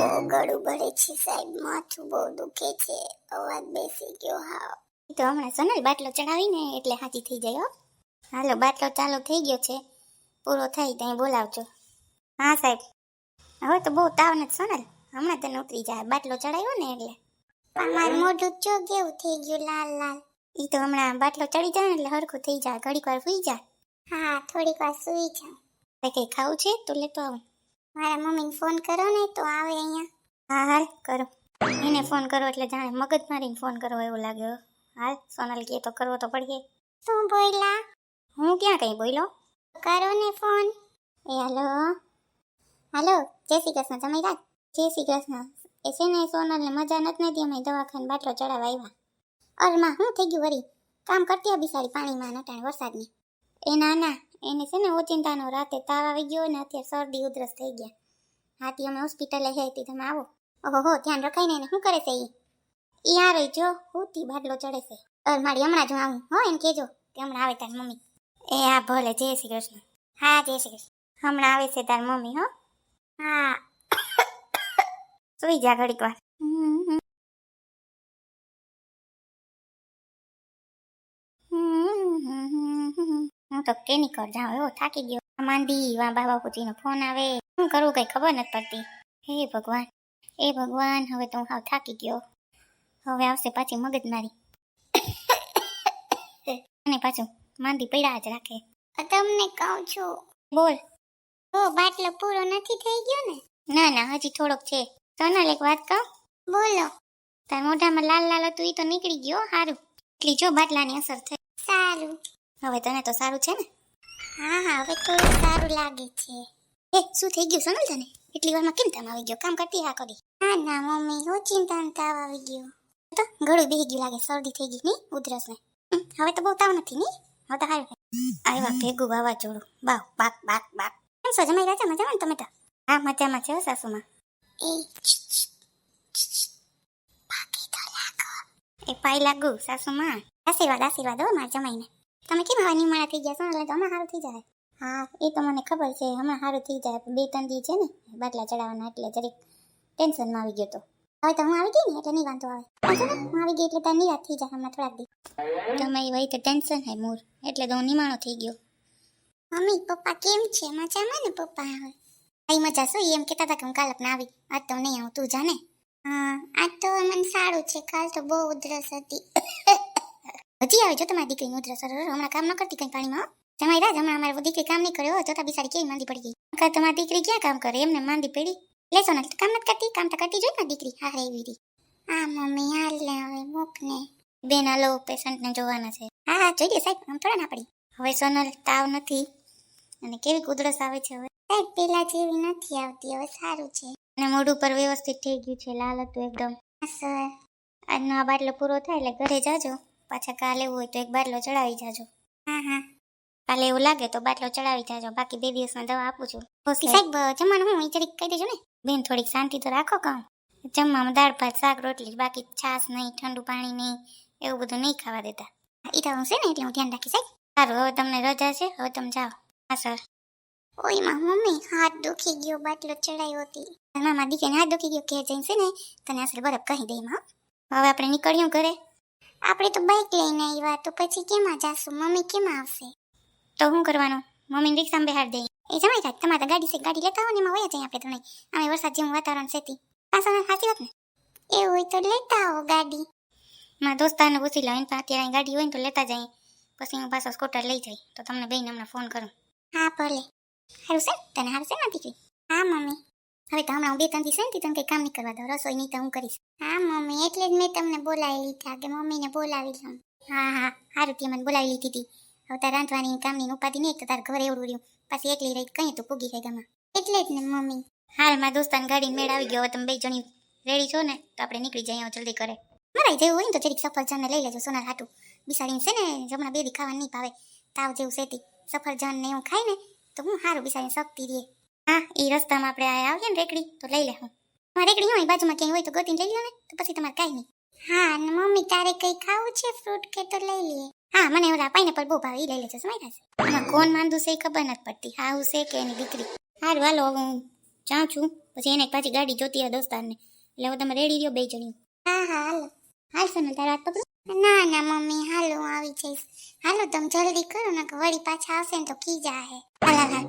બહુ ગળું ભરે છે સાહેબ માથું બહુ દુખે છે. અવાજ બેસી ગયો હા. તો હમણાં સોનલ બાટલો ચડાવીને એટલે હાજી થઈ જાય હો. હાલો બાટલો ચાલુ થઈ ગયો છે. પૂરો થાય ત્યાં બોલાવજો. હા સાહેબ. હવે તો બહુ તાવ નથી સોનલ. હમણાં તને ઉતરી જાય. બાટલો ચડાવ્યો ને એટલે. મારું મોઢું ચો કેવું થઈ ગયું લાલ લાલ? ઈ તો હમણાં બાટલો ચડી જાય ને એટલે હરખું થઈ જાય. ઘડીક વાર સુઈ જાય. હા થોડીક વાર સુઈ જા કઈ ખાવું છે તો લેતો આવું. મારા મમ્મીને ફોન કરો ને તો આવે અહીંયા. હા, હાલ, કરો. એને ફોન કરો એટલે જાણે મગજ મારીને ફોન કરો એવું લાગ્યો હાલ, સોનલ કહે તો કરવો તો પડશે. શું બોલ્યા? હું ક્યાં કઈ બોલો કરો ને ફોન. એ, હાલો. હાલો, જય શ્રી કૃષ્ણ, તમે રાત જય શ્રી કૃષ્ણ. એ છે ને સોનલને મજા નથી નથી અમે દવાખાને બાટલો ચડાવવા આવ્યા. અરે માં, શું થઈ ગયું વળી કામ કરતી બિસારી પાણીમાં નટાણ વરસાદની. એ, ના ના. એને છે ને ઓચિંતાનો રાતે તાવ આવી ગયો ને અત્યારે શરદી ઉધરસ થઈ ગયા. હાથી અમે હોસ્પિટલે હેતી તમે આવો. ઓહો ધ્યાન રખાઈને એને, શું કરે છે એ ઈ આ જો, હુતી બાટલો ચડે છે. અરે મારી હમણાં જ આવું, હો એમ કેજો કે હમણાં આવે તારી મમ્મી. એ, હા, ભલે, જય શ્રી કૃષ્ણ. હા, જય શ્રી કૃષ્ણ. હમણાં આવે છે તાર મમ્મી, હો. હા. સુઈ જા ઘડીક વાર. હું તો કેની કર જાઉં? એવો થાકી ગયો. માંદી વા બા બાપુજીનો ફોન આવે. શું કરવું કઈ ખબર નથી પડતી. હે ભગવાન એ ભગવાન હવે તો હું હાવ થાકી ગયો. હવે આવશે પાછી મગજ મારી. અને પાછું માંદી પડ્યા જ રાખે. તમને કહું છું. બોલ. ઓ બાટલો પૂરો નથી થઈ ગયો ને? ના ના હજી થોડોક છે. સોનલ એક વાત કહું? બોલો. તાર મોઢામાં લાલ લાલ હતું એ તો નીકળી ગયો સારું એટલી જો બાટલાની અસર થઈ. સારું. હવે તને તો સારું છે ને? હા હા હવે તો સારું લાગે છે. એ શું થઈ ગયું સોનલ તને એટલી વારમાં કેમ તામ આવી ગયો? કામ કરતી હા કરી હા ના મમ્મી હું ચિંતા તાવ આવી ગયો. તો ગળું બેહી ગયું લાગે શરદી થઈ ગઈ નહીં ઉધરસ ને હવે તો બહુ તાવ નથી નહીં હવે તો હારું. આવ્યા ભેગું વાવાઝોડું. બાવ બાક બાક બાક કેમ છો જમાઈ રહ્યા મજામાં ને તમે તો? હા મજામાં છે સાસુમાં. એ એ પાઈ લાગુ સાસુમાં. આશીર્વાદ આશીર્વાદ હો મારા જમાઈને. તમે કેમ હવા નિમાણા થઈ ગયા છો? એટલે હમણાં સારું થઈ જાય. હા, એ તો મને ખબર છે. હમણાં સારું થઈ જાય. બે, ત્રણ દી છે ને, બાટલા ચડાવવાના, એટલે જરીક ટેન્શનમાં આવી ગયો તો. હવે તો હું આવી ગઈ ને, એટલે નહીં વાંધો આવે. હું આવી ગઈ એટલે તાર નિરાત થઈ જાય હમણાં થોડાક દી તમારી વહી તો ટેન્શન હે મૂર. એટલે તો હું નિમાણો થઈ ગયો. મમ્મી, પપ્પા કેમ છે? મજામાં ને પપ્પા? હવે કઈ મજા શું એમ કહેતા હતા કે હું કાલ આવી. આજ તો નહીં આવું. તું જાને હા, આજ તો મને સારું છે. કાલ તો બહુ ઉધરસ હતી. હજી આવે જો તમારી દીકરીની ઉધરસ અરે, અરે, હમણાં કામ ન કરતી કઈ પાણીમાં? તમારી રાજ હમણાં અમારે દીકરી કામ નહીં કર્યો જોતા બિચારી કેવી માંદી પડી ગઈ. તમારી દીકરી ક્યાં કામ કરે? એમને માંદી પડી. લેસો ને કામ નથી કરતી? કામ તો કરતી જોઈ ને દીકરી? હા એવી રી હા મમ્મી હાલ ને હવે મૂકને બેન હાલો પેશન્ટને જોવાના છે. હા હા જોઈએ સાહેબ આમ થોડા ના પડી. હવે સોનલ તાવ નથી. અને કેવી કુદરસ આવે છે હવે? સાહેબ પેલા જેવી નથી આવતી હવે સારું છે. અને મોઢું પર વ્યવસ્થિત થઈ ગયું છે લાલ હતું એકદમ. સર. આજનો આ બાટલો પૂરો થાય એટલે ઘરે જાજો. પાછા કાલે એવું હોય તો એક બાટલો ચડાવી જાજો. હા હા. કાલે એવું લાગે તો બાટલો ચડાવી જાજો. બાકી બે દિવસમાં દવા આપું છું. સાહેબ જમવાનું હું જરીક કહી દેજો ને. બેન થોડીક શાંતિ તો રાખો કામ. જમવામાં દાળ ભાત શાક રોટલી બાકી છાશ નહીં ઠંડુ પાણી નહીં એવું બધું નહીં ખાવા દેતા. એ તો હું છે ને એટલે હું ધ્યાન રાખીશ સાહેબ. સારું હવે તમને રજા છે હવે તમે જાઓ. હા સર. ઓયમાં મમ્મી હાથ દુખી ગયો બાટલો ચડાયો હતી મામા દીકરીને હાથ દુખી ગયો કે જઈને છે ને તને અસર બરફ કહી દઈ માં હવે આપણે નીકળ્યું ઘરે. આપણે તો બાઇક લઈને આવ્યા, તો પછી કેમાં જાશું? મમ્મી કેમાં આવશે? તો શું કરવાનું? મમ્મી રિક્ષામાં બેહાડ દે એ જમાઈ જાય તમારે તો ગાડી છે, ગાડી લેતા હો ને એમાં વયા જાય આપણે તમે અમે વરસાદ જેવું વાતાવરણ છે તી. પાછા સાચી વાત ને? એવું હોય તો લેતા આવો ગાડી. મારા દોસ્તારને પૂછી લો પાસે અત્યારે ગાડી હોય ને તો લેતા જાય પછી હું પાછો સ્કૂટર લઈ જાય. તો તમને બેન હમણાં ફોન કરું. હા, ભલે. સારું છે? તને સારું છે ને, દીકરી? હા, મમ્મી. હવે તો હમણાં હું બે ત્રણ દિવસ ને તને કંઈ કામ નહીં કરવા દઉં રસોઈ નહીં તો હું કરીશ. હા મમ્મી એટલે જ મેં તમને બોલાવી લીધા કે મમ્મીને બોલાવી લઉં. હા હા સારું તે મને બોલાવી લીધી હતી હવે તાર રાંધવાની કામની ઉપાધિ નહીં તો તાર ઘરે એવડું રહ્યું. પાછી એકલી રહી કहीं તું પૂગી ગઈ ગમાં એટલે જ ને મમ્મી. હાલ મારા દોસ્તાને ગાડી મેળ આવી ગયો. હવે તમે બે જણી રેડી છો ને તો આપણે નીકળી જઈએ જલ્દી કરે મારા જેવું હોય ને તો જરીક સફરજનને લઈ લેજો સોનાર હાટું. બિસાડીને છે ને જમણા બે દી ખાવા નહીં ભાવે. તાવ જેવું સેતી સફરજન ને એવું ખાય ને તો હું સારું બિસાડીને શક્તિ દે હા એ રસ્તામાં આપણે આ આવીએ ને રેકડી તો લઈ લે હું. રેકડી હોય બાજુમાં ક્યાંય હોય તો ગોતીને લઈ લો ને તો પછી તમારે કાંઈ નહીં. હા અને મમ્મી તારે કઈ ખાવું છે? ફ્રૂટ કે તો લઈ લઈએ. હા મને ઓલા પાઇનેપલ બહુ ભાવે એ લઈ લેજો સમય થશે એમાં કોણ માંદું છે એ ખબર નથી પડતી. હા હું છે કે એની દીકરી. સારું હાલો હવે હું જાઉં છું. પછી એને પાછી ગાડી જોતી હોય દોસ્તારને. એટલે હવે તમે રેડી રહ્યો બે જણી હા હા હાલો. હાલ સોનલ તારા હાથ પકડો. ના ના મમ્મી હાલો હું આવી જઈશ. હાલો તમે જલ્દી કરો ને વળી પાછા આવશે ને તો કી હે. હાલ હાલ હાલ